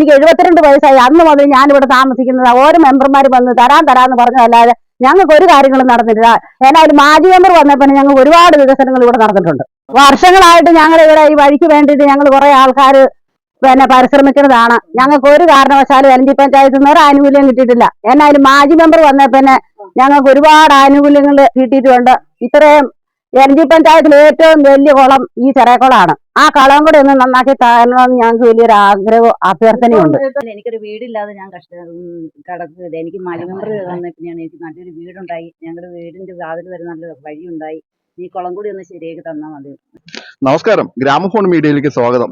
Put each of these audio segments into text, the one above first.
എനിക്ക് എഴുപത്തിരണ്ട് വയസ്സായി. അന്ന് മുതൽ ഞാൻ ഇവിടെ താമസിക്കുന്നത്. ഓരോ മെമ്പർമാർ വന്ന് തരാൻ തരാന്ന് പറഞ്ഞതല്ലാതെ ഞങ്ങൾക്ക് ഒരു കാര്യങ്ങളും നടന്നിട്ടില്ല. ഏതായാലും മാജി മെമ്പർ വന്നപ്പോൾ ഞങ്ങൾ ഒരുപാട് വികസനങ്ങൾ ഇവിടെ നടന്നിട്ടുണ്ട്. വർഷങ്ങളായിട്ട് ഞങ്ങൾ ഇവിടെ ഈ വഴിക്ക് വേണ്ടിയിട്ട് ഞങ്ങൾ കുറെ ആൾക്കാർ പിന്നെ പരിശ്രമിക്കുന്നതാണ്. ഞങ്ങൾക്ക് ഒരു കാരണവശാലും എൽ ഡി പഞ്ചായത്തിൽ നിന്ന് ഒരു ആനുകൂല്യം കിട്ടിയിട്ടില്ല. എന്നാലും മാജി മെമ്പർ വന്ന പിന്നെ ഞങ്ങൾക്ക് ഒരുപാട് ആനുകൂല്യങ്ങൾ കിട്ടിയിട്ടുണ്ട്. ഇത്രയും എൽ ഡി പഞ്ചായത്തിൽ ഏറ്റവും വലിയ കുളം ഈ ചെറിയക്കുളമാണ് ആ കളവും കൂടെ ഒന്ന് നന്നാക്കി തരണമെന്ന് ഞങ്ങൾക്ക് വലിയൊരു ആഗ്രഹവും അഭ്യർത്ഥനയുണ്ട് എനിക്കൊരു വീടില്ലാതെ ഞാൻ കഷ്ട കിടക്കുകയില്ല എനിക്ക് മലമെമ്പർ വന്ന പിന്നെയാണ് എനിക്ക് നല്ലൊരു വീടുണ്ടായി. ഞങ്ങളുടെ വീടിന്റെ വാതിൽ വരെ നല്ല വഴിയുണ്ടായി. ഈ കുളം കൂടി ഒന്ന് ശരിയാക്കി തന്നാൽ മതി. നമസ്കാരം. ഗ്രാമഫോൺ മീഡിയയിലേക്ക് സ്വാഗതം.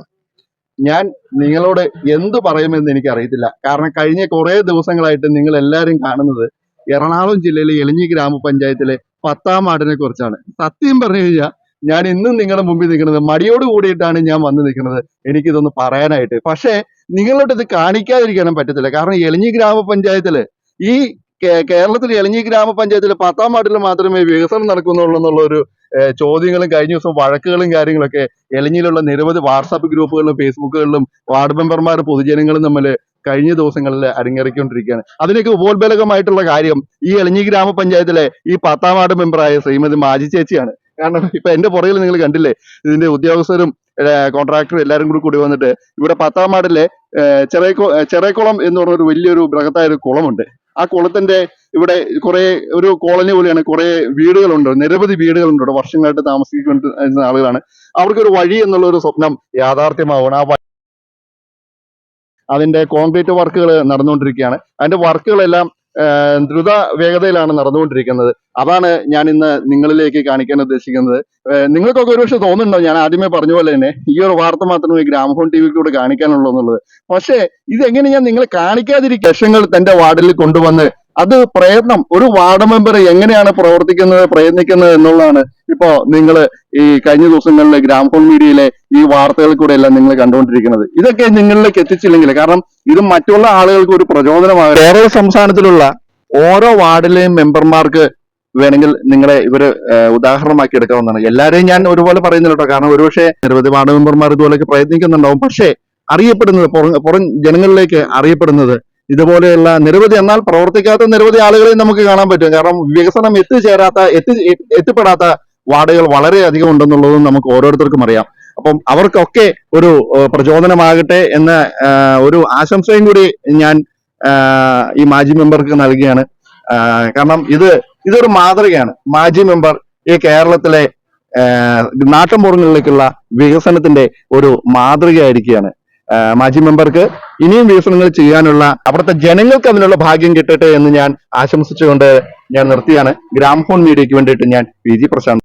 ഞാൻ നിങ്ങളോട് എന്ത് പറയുമെന്ന് എനിക്ക് അറിയത്തില്ല കാരണം കഴിഞ്ഞ കുറെ ദിവസങ്ങളായിട്ട് നിങ്ങൾ എല്ലാവരും കാണുന്നത് എറണാകുളം ജില്ലയിലെ എളിഞ്ഞി ഗ്രാമപഞ്ചായത്തിലെ പത്താം വാർഡിനെ കുറിച്ചാണ്. സത്യം പറഞ്ഞു കഴിഞ്ഞാൽ ഞാൻ ഇന്നും നിങ്ങളുടെ മുമ്പിൽ നിൽക്കുന്നത് മടിയോട് കൂടിയിട്ടാണ് ഞാൻ വന്ന് നിൽക്കുന്നത്. എനിക്കിതൊന്ന് പറയാനായിട്ട്. പക്ഷേ നിങ്ങളോട് ഇത് കാണിക്കാതിരിക്കാനും പറ്റത്തില്ല. കാരണം എളിഞ്ഞി ഗ്രാമപഞ്ചായത്തിൽ ഈ കേരളത്തിൽ എളിഞ്ഞി ഗ്രാമപഞ്ചായത്തിൽ പത്താം വാർഡിൽ മാത്രമേ വികസനം നടക്കുന്നുള്ളൂ എന്നുള്ള ഒരു ചോദ്യങ്ങളും കഴിഞ്ഞ ദിവസം വഴക്കുകളും കാര്യങ്ങളൊക്കെ എളിഞ്ഞിലുള്ള നിരവധി വാട്സാപ്പ് ഗ്രൂപ്പുകളിലും ഫേസ്ബുക്കുകളിലും വാർഡ് മെമ്പർമാർ പൊതുജനങ്ങളും തമ്മിൽ കഴിഞ്ഞ ദിവസങ്ങളിൽ അരങ്ങേറിക്കൊണ്ടിരിക്കുകയാണ്. അതിനൊക്കെ ഉപോത്ബലകമായിട്ടുള്ള കാര്യം ഈ എളിഞ്ഞി ഗ്രാമപഞ്ചായത്തിലെ ഈ പത്താം വാർഡ് മെമ്പറായ ശ്രീമതി മാജി ചേച്ചിയാണ്. കാരണം ഇപ്പൊ എന്റെ പുറകിൽ നിങ്ങൾ കണ്ടില്ലേ ഇതിന്റെ ഉദ്യോഗസ്ഥരും കോൺട്രാക്ടറും എല്ലാവരും കൂടി കൂടി വന്നിട്ട് ഇവിടെ പത്താം വാർഡിലെ ചെറിയ ചെറിയക്കോ ചെറിയക്കുളം എന്ന് പറഞ്ഞ ഒരു വലിയൊരു ബൃഹത്തായ ഒരു കുളമുണ്ട്. ആ കുളത്തിന്റെ ഇവിടെ കുറെ ഒരു കോളനി പോലെയാണ് കുറെ വീടുകളുണ്ട്. നിരവധി വീടുകളുണ്ട് ഇവിടെ വർഷങ്ങളായിട്ട് താമസിക്കുന്ന ആളുകളാണ്. അവർക്കൊരു വഴി എന്നുള്ള ഒരു സ്വപ്നം യാഥാർത്ഥ്യമാവണം ആ അതിന്റെ കോൺക്രീറ്റ് വർക്കുകൾ നടന്നുകൊണ്ടിരിക്കുകയാണ്. അതിന്റെ വർക്കുകളെല്ലാം ദ്രുത വേഗതയിലാണ് നടന്നുകൊണ്ടിരിക്കുന്നത്. അതാണ് ഞാൻ ഇന്ന് നിങ്ങളിലേക്ക് കാണിക്കാൻ ഉദ്ദേശിക്കുന്നത്. നിങ്ങൾക്കൊക്കെ ഒരുപക്ഷെ തോന്നുന്നുണ്ടോ? ഞാൻ ആദ്യമേ പറഞ്ഞ പോലെ തന്നെ ഈ ഒരു വാർത്ത മാത്രമേ ഗ്രാമഫോൺ ടി വിയിലൂടെ കാണിക്കാനുള്ളൂ എന്നുള്ളത്. പക്ഷേ ഇതെങ്ങനെ ഞാൻ നിങ്ങളെ കാണിക്കാതിരിക്കും ലക്ഷങ്ങൾ തന്റെ വാർഡിൽ കൊണ്ടുവന്ന് അത് പ്രയത്നം ഒരു വാർഡ് മെമ്പർ എങ്ങനെയാണ് പ്രവർത്തിക്കുന്നത് പ്രയത്നിക്കുന്നത് എന്നുള്ളതാണ് ഇപ്പോ നിങ്ങൾ ഈ കഴിഞ്ഞ ദിവസങ്ങളിലെ ഗ്രാമഫോൺ മീഡിയയിലെ ഈ വാർത്തകൾ കൂടെ എല്ലാം നിങ്ങൾ കണ്ടുകൊണ്ടിരിക്കുന്നത്. ഇതൊക്കെ നിങ്ങളിലേക്ക് എത്തിച്ചില്ലെങ്കിൽ കാരണം ഇത് മറ്റുള്ള ആളുകൾക്ക് ഒരു പ്രചോദനമാകും കേരള സംസ്ഥാനത്തിലുള്ള ഓരോ വാർഡിലെയും മെമ്പർമാർക്ക് വേണമെങ്കിൽ നിങ്ങളെ ഇവർ ഉദാഹരണമാക്കി എടുക്കാവുന്നതാണ്. എല്ലാവരെയും ഞാൻ ഒരുപോലെ പറയുന്നില്ല കേട്ടോ. കാരണം ഒരുപക്ഷെ നിരവധി വാർഡ് മെമ്പർമാർ ഇതുപോലെയൊക്കെ പ്രയത്നിക്കുന്നുണ്ടാവും. പക്ഷേ അറിയപ്പെടുന്നത് പുറം ജനങ്ങളിലേക്ക് അറിയപ്പെടുന്നത് ഇതുപോലെയുള്ള നിരവധി എന്നാൽ പ്രവർത്തിക്കാത്ത നിരവധി ആളുകളെ നമുക്ക് കാണാൻ പറ്റും. കാരണം വികസനം എത്തിച്ചേരാത്ത എത്തി എത്തിപ്പെടാത്ത വാർഡുകൾ വളരെ അധികം ഉണ്ടെന്നുള്ളതും നമുക്ക് ഓരോരുത്തർക്കും അറിയാം. അപ്പം അവർക്കൊക്കെ ഒരു പ്രചോദനമാകട്ടെ എന്ന ഒരു ആശംസയും കൂടി ഞാൻ ഈ മാജി മെമ്പർക്ക് നൽകുകയാണ്. കാരണം ഇത് ഇതൊരു മാതൃകയാണ്. മാജി മെമ്പർ ഈ കേരളത്തിലെ നാട്ടം പുറങ്ങളിലേക്കുള്ള വികസനത്തിന്റെ ഒരു മാതൃകയായിരിക്കുകയാണ്. മാജി മെമ്പർക്ക് ഇനിയും വികസനങ്ങൾ ചെയ്യാനുള്ള അവിടുത്തെ ജനങ്ങൾക്ക് അതിനുള്ള ഭാഗ്യം കിട്ടട്ടെ എന്ന് ഞാൻ ആശംസിച്ചുകൊണ്ട് ഞാൻ നിർത്തിയാണ്. ഗ്രാംഫോൺ മീഡിയയ്ക്ക് വേണ്ടിയിട്ട് ഞാൻ പി ജി പ്രശാന്ത്